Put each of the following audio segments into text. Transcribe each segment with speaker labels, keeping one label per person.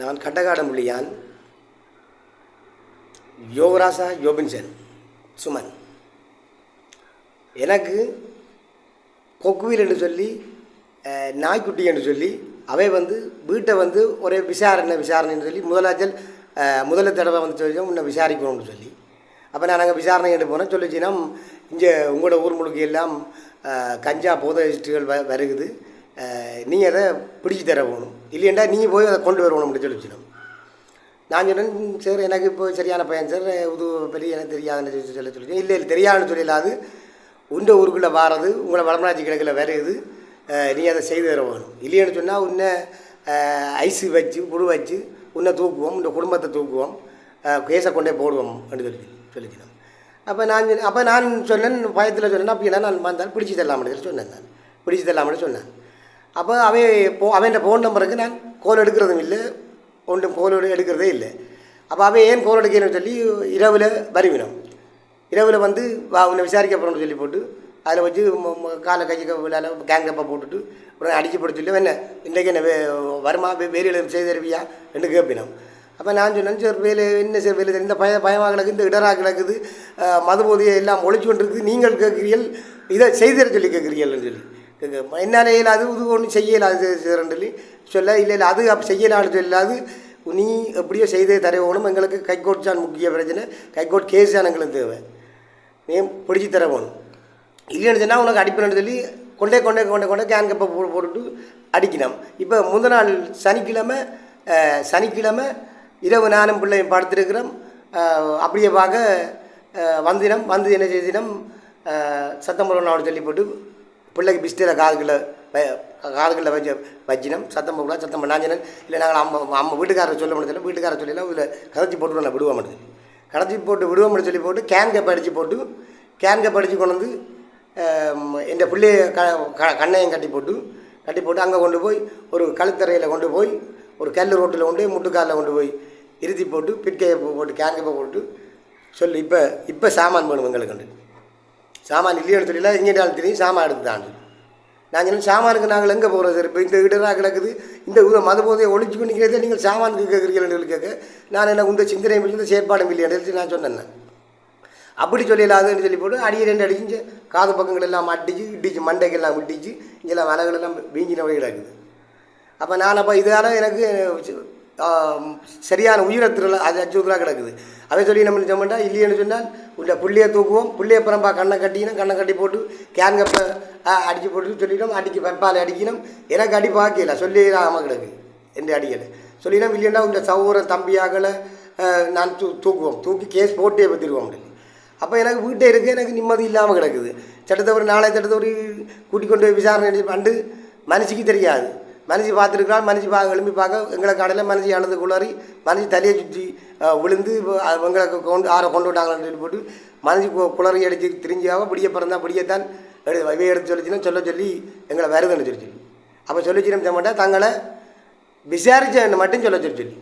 Speaker 1: நான் கட்டகாடமுள்ளியான் யோகராசா யோபின்சன் சுமன். எனக்கு கொக்குவில் என்று சொல்லி நாய்க்குட்டி என்று சொல்லி அவை வந்து வீட்டை வந்து ஒரே விசாரணை விசாரணைன்னு சொல்லி முதலாச்சல் முதல தடவை வந்து சொல்லி உன்னை விசாரிக்கணும்னு சொல்லி. அப்போ நான் அங்கே விசாரணை எடுத்து போனேன் சொல்லிச்சுன்னா இங்கே உங்களோட ஊர் முழுக்க எல்லாம் கஞ்சா போதை வ வருகுது. நீங்கள் அதை பிடிச்சி தர போகணும் இல்லையண்டா நீங்கள் போய் அதை கொண்டு வருவோம் அப்படின்னு சொல்லிச்சினோம் நான் சொன்னேன் சார் எனக்கு இப்போ சரியான பையன் சார் உது பெரிய எனக்கு தெரியாதுன்னு சொல்லி சொல்ல சொல்லி இல்லை இல்லை தெரியாதுன்னு சொல்லலாது உண்ட ஊருக்குள்ளே வாரது உங்களை வடமராட்சி கிழக்கில் வருகுது நீ அதை செய்து தர வேணும். இல்லைன்னு சொன்னால் உன்னை ஐஸு வச்சு புழு வச்சு உன்னை தூக்குவோம் உன் குடும்பத்தை தூக்குவோம். கேஸை கொண்டே போடுவோம் அப்படின்னு சொல்லி சொல்லிச்சினோம் அப்போ நான் சொன்னேன் அப்போ நான் சொன்னேன் பயத்தில் சொன்னேன் அப்படின்னா நான் வந்தால் பிடிச்சி தரலாம் சொல்லி சொன்னேன் நான். பிடிச்சி தரலாம்னு சொன்னேன். அப்போ அவன் போ அவன் ஃபோன் நம்பருக்கு நான் கோல் எடுக்கிறதும் இல்லை. ஒன்றும் கோல் எடுக்கிறதே இல்லை. அப்போ அவன் ஏன் கோல் எடுக்கணும்னு சொல்லி இரவில் வருவினோம் இரவில் வந்து வா உன்னை விசாரிக்க போகிறோம்னு சொல்லி போட்டு அதில் வச்சு காலை கை விழால கேங்கப்பை போட்டுட்டு அப்புறம் அடிச்சு போட்டு சொல்லி என்ன இன்றைக்கு என்ன வே வருமா? வே- வேலையில் செய்து தருவியா? என்று கேட்பினோம் அப்போ நான் சொன்னேன் சார் வேலை என்ன சார் வேலை? இந்த பய பயமாக கிடக்குது இந்த இடராக கிடக்குது. அஹ், மது போதையை எல்லாம் ஒழிச்சு கொண்டு இருக்குது நீங்கள் கேட்குறீர்கள் இதை செய்து தர சொல்லி கேட்குறீங்கள்னு சொல்லி. என்னால் இயலாது இது ஒன்றும் செய்ய இயலாது சொல்லி சொல்ல இல்லை இல்லை அது அப்படி செய்யலான்னு சொல்லாது நீ எப்படியோ செய்தே தரவோணும் எங்களுக்கு கைகோட் தான் முக்கிய பிரச்சனை. கைகோட் கேஸ் தான் எங்களுக்கு தேவை. நீ பிடிச்சி தர வேணும் இல்லைன்னு சொன்னால் உனக்கு அடிப்பேன்னு சொல்லி கொண்டே கொண்டே கொண்டே கொண்டே கேன் கப்பை போ போட்டுட்டு அடிக்கணும். இப்போ முந்த நாள் சனிக்கிழமை சனிக்கிழமை இரவு நானும் பிள்ளையும் படுத்திருக்கிறோம். அப்படியே பார்க்க வந்தினம் வந்து என்ன செய்தினம் சத்தம்பரம் போடணும் சொல்லி போட்டு பிள்ளைக்கு பிஸ்டில் காதுகளில் காதுகளில் வச்சு வச்சினம் சத்தம் போகலாம் சத்தம் பண்ணாஞ்சினன் இல்லை நாங்கள் அம்மா அம்மா வீட்டுக்காரரை சொல்ல முடியல வீட்டுக்காரரை சொல்லலாம் இதில் கதச்சி போட்டு நான் விடுவோம் முடியுது கடத்தி போட்டு விடுவோம்னு சொல்லி போட்டு கேன் கப் அடித்து போட்டு கேன் கப் அடித்து கொண்டு வந்து என் பிள்ளைய க க- கண்ணையும் கட்டி போட்டு கட்டி போட்டு அங்கே கொண்டு போய் ஒரு கழுத்தறையில் கொண்டு போய் ஒரு கல் ரோட்டில் கொண்டு போய் முட்டுக்காலில் கொண்டு போய் இறுதி போட்டு பிட்கையை போட்டு கேன் கப்பை போட்டு சொல்லு இப்போ இப்போ சாமான் வேணும் எங்களுக்கு. சாமான் இல்லைன்னு தெரியல எங்கேயாலும் தெரியும் சாமான் எடுத்துதான் நாங்கள் நான் சொன்னேன் சாமானுக்கு நாங்கள் எங்கே போகிறோம் சார் இப்போ இந்த இடராக கிடக்குது. இந்த மத போதையை ஒழிச்சு பண்ணிக்கிறதே நீங்கள் சாமானுக்கு கேட்குறீங்கன்னு சொல்லி கேட்க நான் என்ன உந்த சிந்தனை இல்லை செயற்பாடும் இல்லையான்னு நான் சொன்னேன். அப்படி சொல்லலாதுன்னு சொல்லி போட்டு அடியை ரெண்டு அடிச்சு காது பக்கங்கள் எல்லாம் அடிச்சு இடிச்சு மண்டைக்கெல்லாம் விட்டிச்சு இங்கெல்லாம் மலைகள் எல்லாம் வீங்கின வழி கிடக்குது. அப்போ நான் அப்போ இதனால் எனக்கு சரியான உயிரத்தில் அது அச்சுறுத்தலாக கிடக்குது. அதை சொல்லி நம்ம சொன்னா இல்லைன்னு சொன்னால் உள்ள புள்ளையை தூக்குவோம். புள்ளைய பிறம்பா கண்ணை கட்டிக்கணும். கண்ணை கட்டி போட்டு கேன் கப்பை அடித்து போட்டு சொல்லிட்டோம். அடிக்க வெப்பால் அடிக்கணும். எனக்கு அடி பார்க்கல சொல்லி ஆமாம் கிடக்கு. என்று அடிக்கலை. சொல்லினோம் இல்லைன்னா உள்ள சௌர தம்பியாகலை நான் தூ தூக்குவோம். தூக்கி கேஸ் போட்டே பற்றிடுவோம் அப்படின்னு. அப்போ எனக்கு வீட்டை இருக்க எனக்கு நிம்மதி இல்லாமல் கிடக்குது. சட்டத்தவர் நாளை சட்டத்தவரி கூட்டிக் கொண்டு போய் விசாரணை பண்ணு மனசுக்கு தெரியாது. மனுஷி பார்த்துருக்கான் மனுஷி பார்க்க எழுப்பி பார்க்க எங்களை கடையில் மனுஷி அழுது குளறி மனுஷி தலையை சுற்றி விழுந்து எங்களை கொண்டு ஆரை கொண்டு விட்டாங்கன்னு சொல்லி போட்டு மனுஷி கு- குளறி அடித்து திரிஞ்சாக பிடிய பிறந்தா பிடியத்தான் எடு இவை எடுத்து சொல்லிச்சுன்னா சொல்ல சொல்லி எங்களை வருதுன்னு சொல்லி சொல்லி. அப்போ சொல்லிச்சுன்னு மாட்டேன் தங்களை விசாரிச்ச மட்டும் சொல்ல சொல்லி சொல்லி.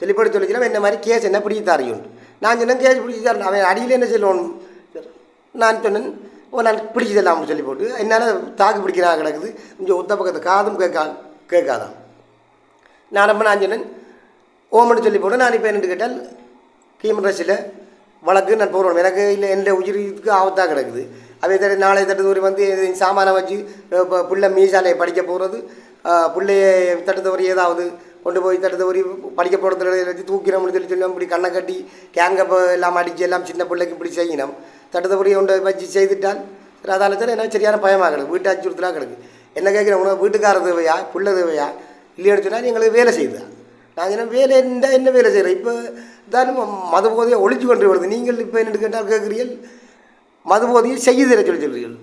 Speaker 1: சொல்லி போட்டு என்ன மாதிரி கேஸ் என்ன பிடிச்சி தாரியும் நான் சொன்னேன் கேஸ் பிடிச்சி தரணும். அவன் அடியில் என்ன சொல்லணும் நான் சொன்னேன் ஓ நான் பிடிச்சி தரலாம்னு சொல்லி போட்டு என்னால் தாக்கு பிடிக்கிறா கிடக்குது. கொஞ்சம் ஒத்த பக்கத்து காதும் கேட்காது. கேட்காதான் நான் ரொம்ப நான் சொன்னேன் ஓமன்னு சொல்லி போட நான் இப்போ என்னட்டு கேட்டால் கீமரசில் வழக்கு நான் போகிறோம் எனக்கு இல்லை எந்த உயிருக்கு ஆபத்தாக கிடக்குது. அதே தடவை நாளை தட்டுதோறி வந்து சாமானை வச்சு இப்போ பிள்ளை மீசாலையை படிக்க போகிறது பிள்ளைய தட்டுதவரி ஏதாவது கொண்டு போய் தட்டுதவரி படிக்க போகிறதுல வச்சு தூக்கிறோம்னு சொல்லி சொல்லி இப்படி கண்ணை கட்டி கேங்கப்போ எல்லாம் அடித்து எல்லாம் சின்ன பிள்ளைக்கு இப்படி செய்யணும். தட்டுதவரி கொண்டு வச்சு செய்துட்டால் அதால் தான் எனக்கு சரியான பயமாக கிடக்கு. வீட்டு அச்சுறுத்தலாக கிடக்கு. என்ன கேட்குறேன் உனக்கு வீட்டுக்கார தேவையா? பிள்ளை தேவையா? இல்லைன்னு சொன்னால் எங்களுக்கு வேலை செய்யுதா நாங்கள் என்ன வேலை இருந்தால் என்ன வேலை செய்கிறேன் இப்போ தான் மத போதையை ஒழிச்சு கொண்டு வருது. நீங்கள் இப்போ என்ன கேட்டால் கேட்குறீர்கள்? மது போதையை செய்ய தர சொல்லி சொல்கிறீர்கள்.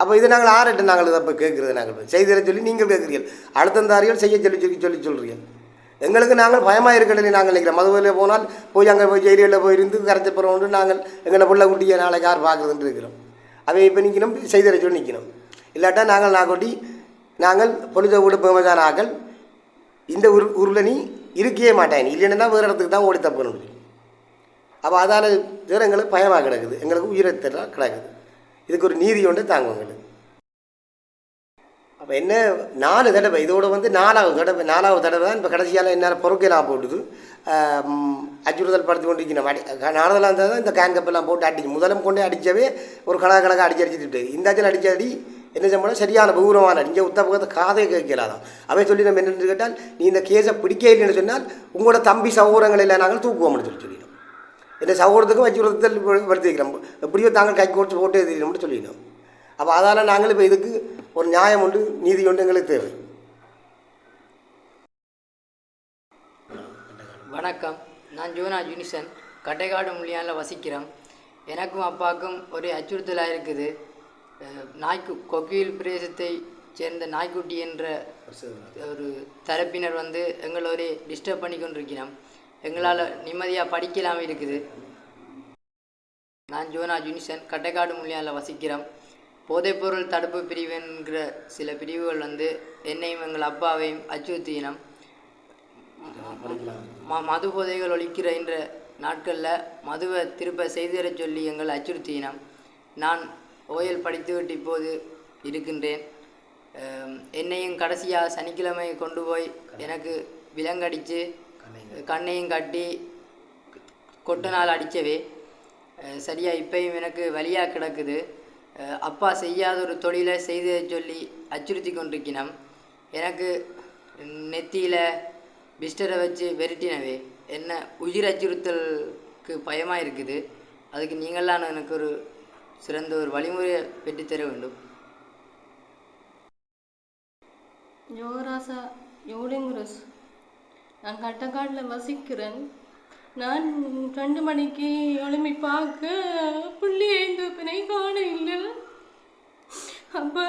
Speaker 1: அப்போ இதை நாங்கள் ஆரட்டு நாங்கள் இதை இப்போ கேட்குறது நாங்கள் செய்து தர சொல்லி நீங்கள் கேட்குறீர்கள். அடுத்தந்தாரிகள் செய்ய சொல்லி சொல்லி சொல்லி சொல்கிறீர்கள். எங்களுக்கு நாங்கள் பயமாக இருக்கணும் நாங்கள் நினைக்கிறோம். மது போனால் போய் அங்கே போய் ஜெயிலில் போய் இருந்து கரைச்ச போகிறோம் நாங்கள் எங்களை பிள்ளை குட்டியை நாளைக்கு யார் பார்க்குறதுன்ட்டு இருக்கிறோம். அவை இப்போ நிற்கணும் செய்து தர சொல்லி நிற்கணும். இல்லாட்டா நாங்கள் நாகொட்டி நாங்கள் பொழுத வீடு ஆக்கள் இந்த உரு உருளை நீ இருக்கவே மாட்டேன் இல்லைன்னா வேறு இடத்துக்கு தான் ஓடி தப்பணும் அப்போ அதால் வேறு எங்களுக்கு பயமாக கிடக்குது. எங்களுக்கு உயிரத்தெல்லாம் கிடக்குது. இதுக்கு ஒரு நீதி ஒன்று தாங்க எங்களுக்கு. அப்போ என்ன நாலு தடவை இதோட வந்து நாலாவது தடவை நாலாவது தடவை தான் இப்போ கடைசியால் என்னால் பொறுக்கலாம் போட்டுது அச்சுறுதல் அச்சுறுத்தல் படுத்தி கொண்டு இருக்கணும் அடி இருந்தால் தான் இந்த கேன் கப்பெல்லாம் போட்டு அடிச்சு முதலம் கொண்டே அடித்தவே ஒரு கணக்கு கணக்காக அடிச்சு அடிச்சுட்டு இந்த அச்சல் அடிச்ச அடி என்ன செம்மனா சரியான பௌரவமான அடி இங்கே உத்த பக்கத்தை காதே கேட்கலாதான் அவை சொல்லி நம்ம என்னென்னு கேட்டால் நீ இந்த கேஸை பிடிக்க இல்லைன்னு சொன்னால் உங்களோட தம்பி சகோதரங்கள் எல்லாம் நாங்கள் தூக்குவோம்னு சொல்லி சொல்லிடும். இந்த சகோதரத்துக்கும் அச்சுறுத்தல் படுத்திக்கிறோம் எப்படியோ தாங்கள் கை கோர்த்து போட்டு எழுதிடணும்னு சொல்லிடும். அப்போ அதால் நாங்கள் இப்போ இதுக்கு ஒரு நியாயம் உண்டு நீதி உண்டு எங்களுக்கு தேவை.
Speaker 2: வணக்கம். நான் ஜோனா ஜுனிசன். கட்டைக்காடு முள்ளியானில் வசிக்கிறேன். எனக்கும் அப்பாவுக்கும் ஒரு அச்சுறுத்தலாக இருக்குது. நாய்க்கு கொக்கியில் பிரதேசத்தை சேர்ந்த நாய்க்குட்டி என்ற ஒரு தரப்பினர் வந்து எங்களை ஒரு டிஸ்டர்ப் பண்ணி கொண்டிருக்கிறோம் எங்களால் நிம்மதியாக படிக்கலாமல் இருக்குது. நான் ஜோனா ஜுனிசன் கட்டைக்காடு மொழியால் வசிக்கிறோம். போதைப்பொருள் தடுப்பு பிரிவு என்கிற சில பிரிவுகள் வந்து என்னையும் எங்கள் அப்பாவையும் அச்சுறுத்தினோம். ம மது போதைகள் ஒழிக்கிற என்ற நாட்களில் மதுவை திருப்ப செய்து தரச் சொல்லி எங்கள் அச்சுறுத்தினோம். நான் ஓயல் படித்துவிட்டு இப்போது இருக்கின்றேன். என்னையும் கடைசியாக சனிக்கிழமை கொண்டு போய் எனக்கு விலங்கடித்து கண்ணையும் கட்டி கொட்டு நாள் அடித்தவே அஹ், சரியா இப்பயும் எனக்கு வலியாக கிடக்குது. அப்பா செய்யாத ஒரு தொழிலை செய்து சொல்லி அச்சுறுத்தி கொண்டிருக்கிறோம் எனக்கு நெத்தியில் பிஸ்டரை வச்சு வெரிட்டினவே. என்ன உயிர் அச்சுறுத்தலுக்கு பயமாக இருக்குது அதுக்கு நீங்களாம் எனக்கு ஒரு சிறந்த ஒரு வழிமுறையை பெற்றுத்தர வேண்டும்.
Speaker 3: யோராசா யோலிங்குரஸ் நான் கட்டக்காட்டில் வசிக்கிறேன். நான் ரெண்டு மணிக்கு எழும்பி பார்க்க புள்ளி ஐந்து பிணை காண இல்லை அப்போ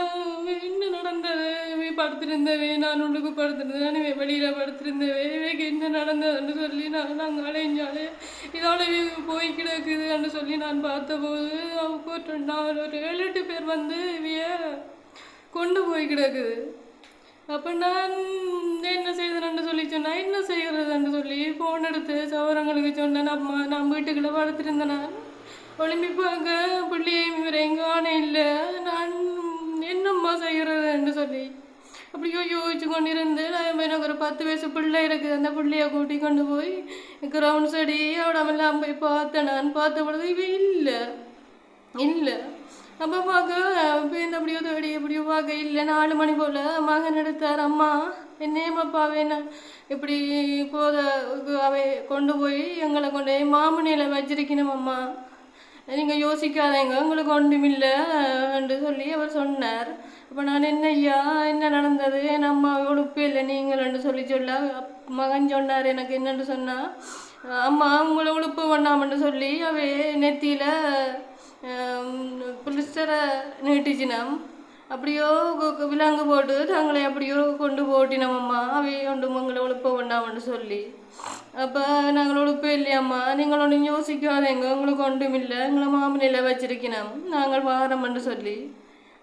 Speaker 3: என்ன நடந்தது? இவன் படுத்திருந்தவே நான் உள்ளுக்கு படுத்திருந்தேன் இவன் வெளியில் படுத்திருந்தவே இவைக்கு என்ன நடந்ததுன்னு சொல்லி நான் நாங்கள் அலைஞ்சாலே இதோட இவ போய் கிடக்குதுன்னு சொல்லி நான் பார்த்தபோது அவங்க ஒரு ஒரு ஏழு எட்டு பேர் வந்து இவைய கொண்டு போய் கிடக்குது. அப்போ நான் என்ன செய்தேன்னு சொல்லி சொன்னேன் என்ன செய்கிறதுன்னு சொல்லி ஃபோன் எடுத்து சவரங்களுக்கு சொன்னேன். அம்மா நான் வீட்டுக்குள்ள படுத்திருந்தேன். நான். ஒளிம்பி பார்க்க பிள்ளையும் எங்கே காண இல்லை. என்னம்மா செய்கிறதுன்னு சொல்லி. அப்படியோ யோசிச்சு கொண்டிருந்து நான் எனக்கு ஒரு பத்து வயசு பிள்ளை இருக்குது. அந்த பிள்ளைய கூட்டி கொண்டு போய் கிரவுண்ட் சடி அவடமெல்லாம் போய் பார்த்தேன் நான் பார்த்த பொழுது இவ இல்லை. இல்லை. அப்போ பார்க்க இப்போ இந்த அப்படியோ தேடி எப்படியோ பார்க்க இல்லை. நாலு மணி போல் மகன் எடுத்தார். அம்மா என்னையும் அப்பா வேணாம் இப்படி போத அவை கொண்டு போய் எங்களை கொண்டு போய் மாமனியில் வச்சிருக்கணும் அம்மா. நீங்கள் யோசிக்காதீங்க. உங்களுக்கு ஒன்றுமில்லை என்று சொல்லி அவர் சொன்னார். அப்போ நான் என்ன ஐயா என்ன நடந்தது? என் அம்மா உழுப்பு இல்லை நீங்கள் சொல்லி சொல்ல மகன் சொன்னார் எனக்கு என்னென்னு சொன்னால் அம்மா உங்களை உழுப்பு பண்ணாமன்னு சொல்லி அவை நெத்தியில் புலிஸ்டரை நீட்டிச்சினம். அப்படியோ விலங்கு போட்டு தங்களை அப்படியோ கொண்டு போட்டினோம் அம்மா. அவை கொண்டு உங்களை உழுப்ப வேண்டாம்னு சொல்லி. அப்போ நாங்கள் உழுப்ப இல்லையம்மா நீங்கள் ஒன்றும் யோசிக்காதேங்க. உங்களுக்கு ஒன்றும் இல்லை. எங்களை மாமனியில் வச்சிருக்கணும் நாங்கள் வாரம்னு சொல்லி.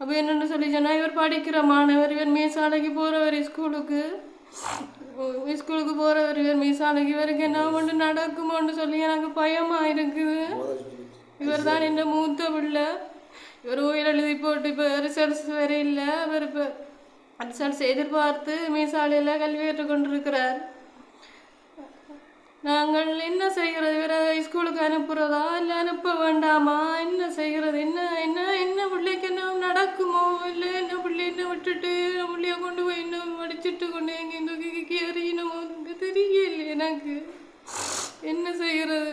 Speaker 3: அப்போ என்னென்னு சொல்லி சொன்னால் இவர் படிக்கிற மாணவர் இவர் மீசாலைக்கு போகிறவர் ஸ்கூலுக்கு. ஸ்கூலுக்கு போகிறவர் இவர் மீசாலைக்கு இவருக்கு என்ன ஒன்று நடக்குமோன்னு சொல்லி எனக்கு பயமாக இருக்குது இவர் தான் என்ன மூத்த பிள்ளை. இவர் உயிர் எழுதி போட்டு இப்போ ரிசல்ட்ஸ் வேற இல்லை அவர் இப்போ ரிசல்ட்ஸ் எதிர்பார்த்து மீசாலையில் கல்வி கொண்டிருக்கிறார் நாங்கள் என்ன செய்கிறது இவரை ஸ்கூலுக்கு அனுப்புகிறதா இல்லை அனுப்ப வேண்டாமா என்ன செய்கிறது என்ன என்ன என்ன பிள்ளைக்கு என்ன நடக்குமோ இல்லை என்ன பிள்ளை என்ன விட்டுட்டு பிள்ளைய கொண்டு போய் இன்னும் அடிச்சுட்டு கொண்டு எங்கே தூக்கி எறியணுமோ தெரியல எனக்கு என்ன செய்கிறது